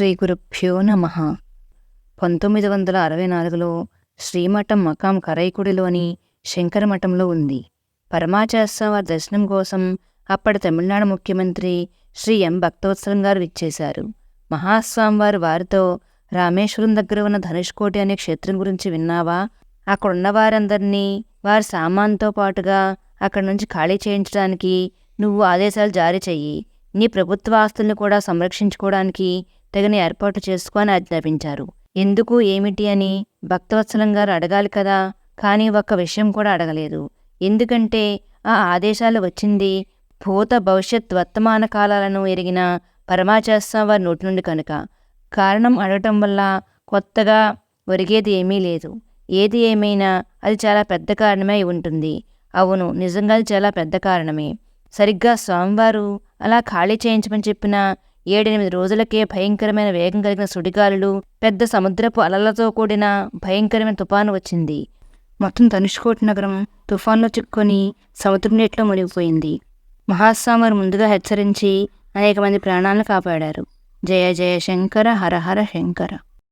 శ్రీ గురుభ్యో నమ. పంతొమ్మిది వందల అరవై నాలుగులో శ్రీమఠం మకాం కరైకుడిలోని శంకరమఠంలో ఉంది. పరమాచార్య వారి దర్శనం కోసం అప్పటి తమిళనాడు ముఖ్యమంత్రి శ్రీ ఎం. భక్తవత్సలం గారు విచ్చేశారు. మహాస్వామివారు వారితో రామేశ్వరం దగ్గర ఉన్న ధనుష్కోటి అనే క్షేత్రం గురించి విన్నావా? అక్కడున్న వారందరినీ వారి సామాన్తో పాటుగా అక్కడి నుంచి ఖాళీ చేయించడానికి నువ్వు ఆదేశాలు జారీ చెయ్యి. నీ ప్రభుత్వ ఆస్తుల్ని కూడా సంరక్షించుకోవడానికి తగిన ఏర్పాటు చేసుకోని ఆజ్ఞాపించారు. ఎందుకు ఏమిటి అని భక్తవత్సలం గారు అడగాలి కదా? కానీ ఒక్క విషయం కూడా అడగలేదు. ఎందుకంటే ఆ ఆదేశాలు వచ్చింది భూత భవిష్యత్ వర్తమాన కాలాలను ఎరిగిన పరమాచార్య వారి నోటి నుండి కనుక. కారణం అడగటం వల్ల కొత్తగా ఒరిగేది ఏమీ లేదు. ఏది ఏమైనా అది చాలా పెద్ద కారణమే ఉంటుంది. అవును నిజంగా అది చాలా పెద్ద కారణమే. సరిగ్గా స్వామివారు అలా ఖాళీ చేయించమని చెప్పిన ఏడెనిమిది రోజులకే భయంకరమైన వేగం కలిగిన సుడిగాలులు పెద్ద సముద్రపు అలలతో కూడిన భయంకరమైన తుఫాను వచ్చింది. మొత్తం ధనుష్కోటి నగరం తుఫాన్లో చిక్కుకొని సముద్రం నీటిలో మునిగిపోయింది. మహాస్వామివారు ముందుగా హెచ్చరించి అనేక మంది ప్రాణాలను కాపాడారు. జయ జయ శంకర హర హర శంకర.